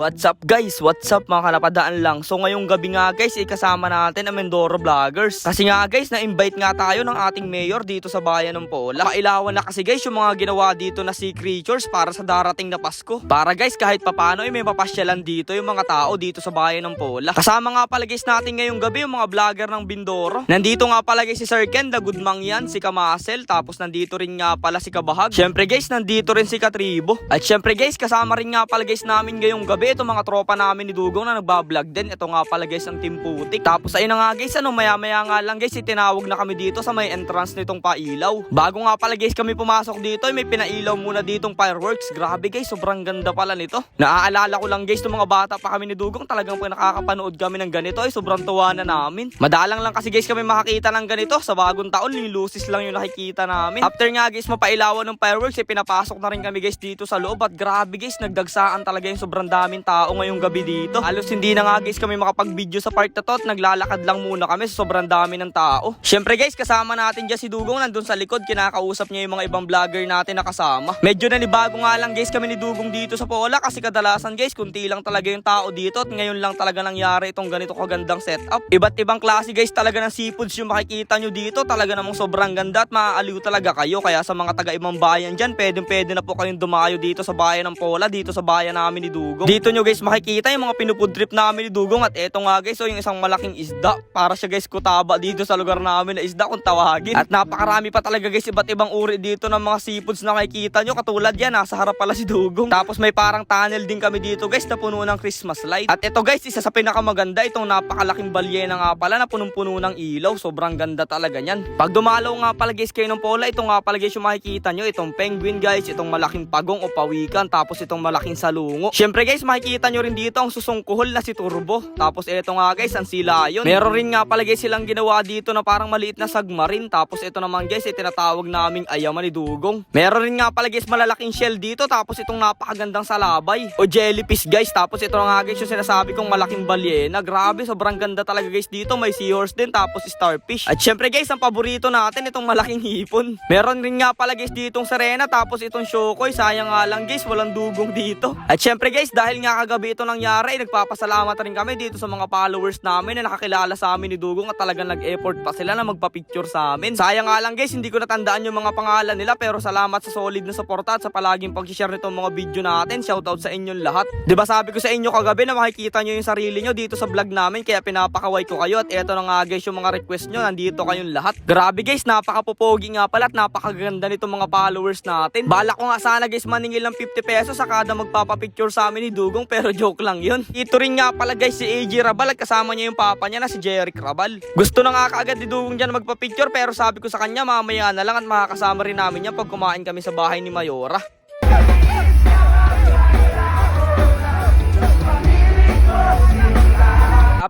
What's up guys? What's up mga kanapadaan lang? So ngayong gabi nga guys, ikasama natin ang Mendoro Vloggers. Kasi nga guys, na-invite nga tayo ng ating mayor dito sa bayan ng Pola. Pakailawan na kasi guys yung mga ginawa dito na sea creatures para sa darating na Pasko. Para guys, kahit papano ay may mapasyalan dito yung mga tao dito sa bayan ng Pola. Kasama nga pala guys natin ngayong gabi yung mga vlogger ng Bindoro. Nandito nga pala guys si Sir Ken, the good mang yan, si Kamasel, tapos nandito rin nga pala si Kabahag. Syempre guys, nandito rin si Katribo. At syempre guys, kasama rin nga pala guys namin ngayong gabi ito mga tropa namin ni Dugong na nagbablog din. Ito nga pala guys ang Team Putik. Tapos ayun na nga guys, ano maya maya nga lang guys, itinawag na kami dito sa may entrance nitong pailaw. Bago nga pala guys kami pumasok dito, ay may pinailaw muna ditong fireworks. Grabe guys, sobrang ganda pala nito. Naaalala ko lang guys, nung mga bata pa kami ni Dugong, talagang pag nakakapanood kami ng ganito, ay sobrang tuwa na namin. Madalang lang kasi guys kami makakita ng ganito. Sa bagong taon, lilusis lang yung nakikita namin. After nga guys, mapailawan ng fireworks, ay pinapasok na rin kami guys dito sa loob. At grabe guys, nagdagsaan talaga yung sobrang daming tao ngayong gabi dito. Halos hindi na nga guys kami makapag-video sa part na to at naglalakad lang muna kami sa sobrang dami ng tao. Syempre guys, kasama natin dyan si Dugong nandun sa likod, kinakausap niya yung mga ibang vlogger natin na kasama. Medyo nanibago nga lang guys kami ni Dugong dito sa Pola kasi kadalasan guys, kunti lang talaga yung tao dito at ngayon lang talaga nangyari itong ganito kagandang setup. Iba't ibang klase guys talaga ng seafoods yung makikita nyo dito. Talaga namang sobrang ganda at maaaliw talaga kayo. Kaya sa mga taga ibang bayan dyan, pwedeng pwede na po kayong dumayo dito sa bayan ng Pola, dito sa bayan namin ni Dugong. Dito nyo guys makikita yung mga pinupud trip namin ni Dugong at eto nga guys, so yung isang malaking isda. Para siya guys kutaba dito sa lugar namin na isda kung tawagin. At napakarami pa talaga guys iba't ibang uri dito ng mga seafoods na makikita nyo. Katulad yan, nasa harap pala si Dugong. Tapos may parang tunnel din kami dito guys na puno ng Christmas light. At ito guys, isa sa pinakamaganda itong napakalaking balyena nga pala na punong-puno ng ilaw. Sobrang ganda talaga niyan. Pag dumalaw nga pala guys kayo ng pola, ito nga pala guys yung makikita nyo. Itong penguin guys, itong malaking pagong o pawikan, tapos itong malaking salungo. Syempre guys, makikita nyo rin dito ang susungkuhol na si Turbo. Tapos ito nga guys, ang silayon. Meron rin nga pala guys silang ginawa dito na parang maliit na submarine. Tapos ito naman guys, ay tinatawag naming ayaman ni Dugong. Meron rin nga pala guys malalaking shell dito. Tapos itong napakagandang salabay o jellyfish guys. Tapos ito nga guys yung sinasabi kong malaking balyena. Grabe, sobrang ganda talaga guys dito. May seahorse din tapos starfish. At syempre guys, ang paborito natin itong malaking hipon. Meron rin nga pala guys ditong serena tapos itong shokoy. Sayang nga lang guys, walang dugong dito. At syempre guys, dahil nga kagabi ito nangyari, nagpapasalamat rin kami dito sa mga followers namin na nakakilala sa amin ni Dugong at talagang nag-effort pa sila na magpa-picture sa amin. Sayang nga lang guys, hindi ko natandaan yung mga pangalan nila pero salamat sa solid na suporta at sa palaging pag-share nitong mga video natin. Shoutout sa inyong lahat. 'Di ba sabi ko sa inyo kagabi na makikita nyo yung sarili nyo dito sa vlog namin kaya pinapakaway ko kayo at eto na nga guys yung mga request nyo nandito kayong lahat. Grabe guys, napakapopogi nga pala at napakaganda nitong mga followers natin. Bala ko nga sana guys maningil ng 50 pesos sa kada magpapapicture sa amin ni Dugong pero joke lang yun. Ito rin nga pala guys si AJ Rabal at kasama niya yung papa niya na si Jeric Rabal. Gusto na nga kaagad ni Dugong dyan magpapicture pero sabi ko sa kanya mamaya na lang at makakasama rin namin yan pag kumain kami sa bahay ni Mayora.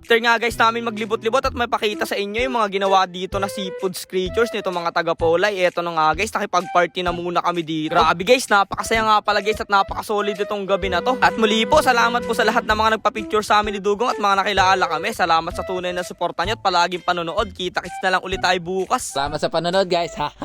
After nga guys namin maglibot-libot at may pakita sa inyo yung mga ginawa dito na seafood creatures nito mga taga Polay. Eto na nga guys, nakipag-party na muna kami dito. Grabe guys, napakasaya nga pala guys at napaka-solid itong gabi na to. At muli po, salamat po sa lahat ng mga nagpa-picture sa amin ni Dugong at mga nakilala kami. Salamat sa tunay na suporta nyo at palaging panonood. Kita-kits na lang ulit tayo bukas. Salamat sa panonood guys. Ha.